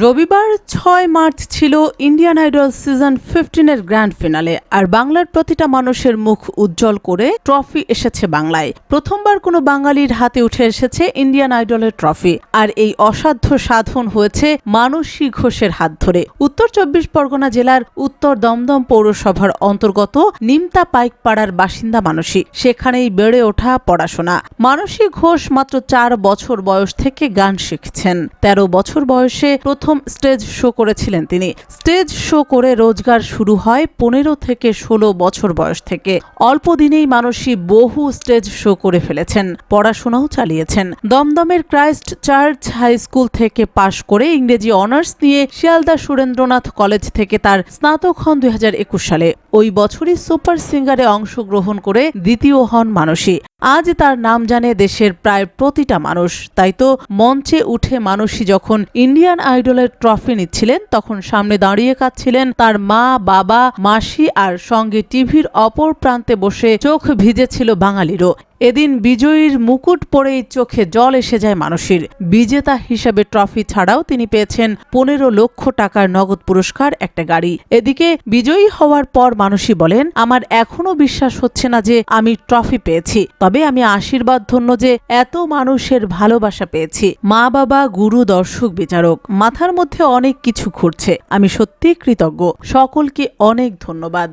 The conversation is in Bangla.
রবিবার ছয় মার্চ ছিল ইন্ডিয়ান আইডল সিজন ফিফটিনের গ্র্যান্ড ফিনালে, আর বাংলার প্রতিটা মানুষের মুখ উজ্জ্বল করে ট্রফি এসেছে বাংলায়। প্রথমবার কোনো বাঙালির হাতে উঠে এসেছে ইন্ডিয়ান আইডলের ট্রফি, আর এই অসাধ্য সাধন হয়েছে মানসী ঘোষের হাত ধরে। উত্তর চব্বিশ পরগনা জেলার উত্তর দমদম পৌরসভার অন্তর্গত নিমতা পাইকপাড়ার বাসিন্দা মানসী, সেখানেই বেড়ে ওঠা পড়াশোনা। মানসী ঘোষ মাত্র চার বছর বয়স থেকে গান শিখছেন। তেরো বছর বয়সে প্রথম স্টেজ শো করেছিলেন তিনি। স্টেজ শো করে রোজগার শুরু হয় পনেরো থেকে ষোলো বছর বয়স থেকে। অল্প দিনেই মানসী বহু স্টেজ শো করে ফেলেছেন, পড়াশোনাও চালিয়েছেন। দমদমের ক্রাইস্ট চার্চ হাই স্কুল থেকে পাশ করে ইংরেজি অনার্স নিয়ে শিয়ালদা সুরেন্দ্রনাথ কলেজ থেকে তার স্নাতক হন দু হাজার একুশ সালে। ওই বছরই সুপার সিঙ্গারে অংশগ্রহণ করে দ্বিতীয় হন মানসী। আজ তার নাম জানে দেশের প্রায় প্রতিটা মানুষ। তাই তো মঞ্চে উঠে মানুষই যখন ইন্ডিয়ান আইডলের ট্রফি নিচ্ছিলেন, তখন সামনে দাঁড়িয়ে কাঁদছিলেন তার মা, বাবা, মাসি আর সঙ্গে টিভির অপর প্রান্তে বসে চোখ ভিজেছিল বাঙালিরও। এদিন বিজয়ীর মুকুট পরেই চোখে জল এসে যায় মানুষের। বিজেতা হিসেবে ট্রফি ছাড়াও তিনি পেয়েছেন পনেরো লক্ষ টাকার নগদ পুরস্কার একটা গাড়ি। এদিকে বিজয়ী হওয়ার পর মানুষই বলেন, আমার এখনও বিশ্বাস হচ্ছে না যে আমি ট্রফি পেয়েছি। তবে আমি আশীর্বাদ ধন্য যে এত মানুষের ভালোবাসা পেয়েছি। মা বাবা, গুরু, দর্শক, বিচারক, মাথার মধ্যে অনেক কিছু ঘুরছে। আমি সত্যি কৃতজ্ঞ। সকলকে অনেক ধন্যবাদ।